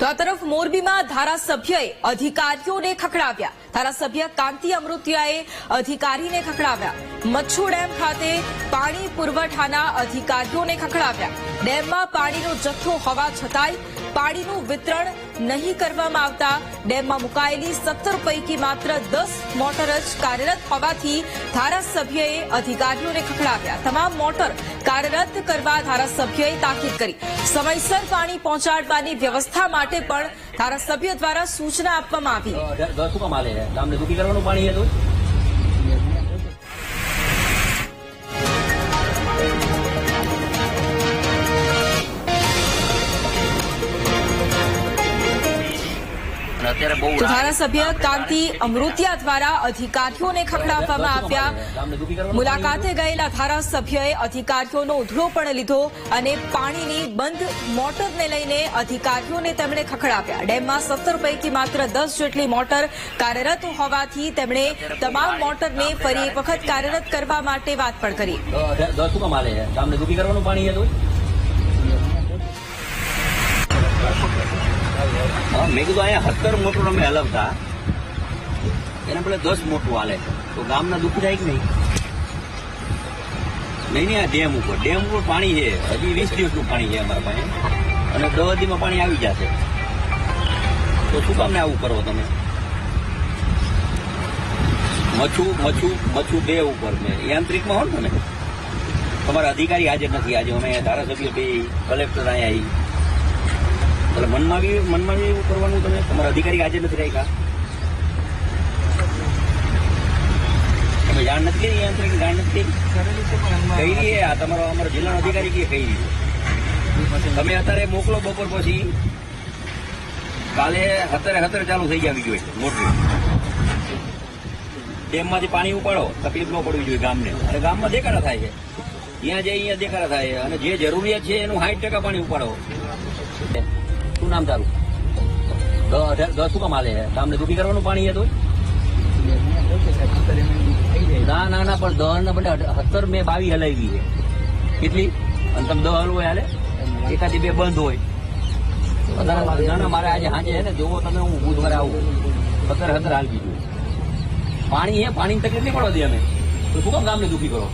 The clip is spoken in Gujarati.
તો આ તરફ મોરબીમાં ધારાસભ્યએ અધિકારીઓને ખખડાવ્યા. ધારાસભ્ય કાંતિ અમૃતિયાએ અધિકારીને ખખડાવ્યા. મચ્છુ ડેમ ખાતે પાણી પુરવઠાના અધિકારીઓને ખખડાવ્યા. ડેમમાં પાણીનો જથ્થો હોવા છતાંય પાણીનું વિતરણ નહીં કરવામાં આવતા ડેમમાં મુકાયેલી સત્તર પૈકી માત્ર દસ મોટર જ કાર્યરત હોવાથી ધારાસભ્યએ અધિકારીઓને ખખડાવ્યા. તમામ મોટર કાર્યરત કરવા ધારાસભ્યએ તાકીદ કરી. સમયસર પાણી પહોંચાડવાની વ્યવસ્થા માટે પણ ધારાસભ્ય દ્વારા સૂચના આપવામાં આવી. બહુ ધારાસભ્ય કાંતિ અમૃતિયા દ્વારા અધિકારીઓને ખખડાવવામાં આવ્યા. મુલાકાતે ગયેલા ધારાસભ્યએ અધિકારીઓનો ઉધડો પણ લીધો અને પાણીની બંધ મોટરને લઈને અધિકારીઓને તેમણે ખખડાવ્યા. ડેમમાં સત્તર પૈકી માત્ર દસ જેટલી મોટર કાર્યરત હોવાથી તેમણે તમામ મોટરને ફરી એક વખત કાર્યરત કરવા માટે વાત પણ કરી. દસ શું કામ હાલે છે. ગામને દુઃખી કરવાનું પાણી છે મેં કીધું અહીંયા સત્તર મોટું અમે હલવતા. એના પેલા દસ મોટું હાલે તો ગામના દુઃખ થાય કે નહીં? નહીં નહીં, આ ડેમ ઉપર. ડેમ ઉપર પાણી છે. હજી વીસ દિવસનું પાણી છે અમારા પાસે. અને દવાદીમાં દીમાં પાણી આવી જશે. તો શું કામ ને આવું કરો તમે? મચ્છુ મચ્છુ મચ્છુ બે ઉપર મેં યાંત્રિકમાં હો ને તમે? તમારા અધિકારી હાજર નથી આજે. અમે ધારાસભ્ય બે, કલેક્ટર અહીંયા આવી. એટલે મનમાં બી મનમાં બી એવું કરવાનું તમે? તમારા અધિકારી હાજર નથી રાખ્યા? તમે જાણ નથી કરી યાંત્રિક જાણ નથી કરી? કઈ રહી આ તમારો અમારો જિલ્લાનો અધિકારી કે કઈ રહી તમે અત્યારે મોકલો બપોર પછી. કાલે હતરે હતરે ચાલુ થઈ જવી જોઈએ મોટરી ડેમમાંથી પાણી ઉપાડો. તકલીફ ન પડવી જોઈએ ગામને. અને ગામમાં દેખાડા થાય છે. ત્યાં જે અહીંયા દેખાડા થાય છે. અને જે જરૂરિયાત છે, એનું સાઠ ટકા પાણી ઉપાડો. શું નામ તારું દસ શું કમાલે છે ગામને દુઃખી કરવાનું પાણી છે તો? ના ના ના, પણ દસ ના બધા સત્તર મેં બાવી હલાવી છે. કેટલી? અને તમે દસ હલવો હાલે? એકાદી બે બંધ હોય. ના મારે આજે સાંજે છે ને, જોવો તમે, હું બુધવારે આવું. સત્તર સત્તર હાલ બીજું પાણી હે, પાણીની તકલીફ નહીં પડવા દે અમે. તો શું કામ ગામને દુઃખી કરો?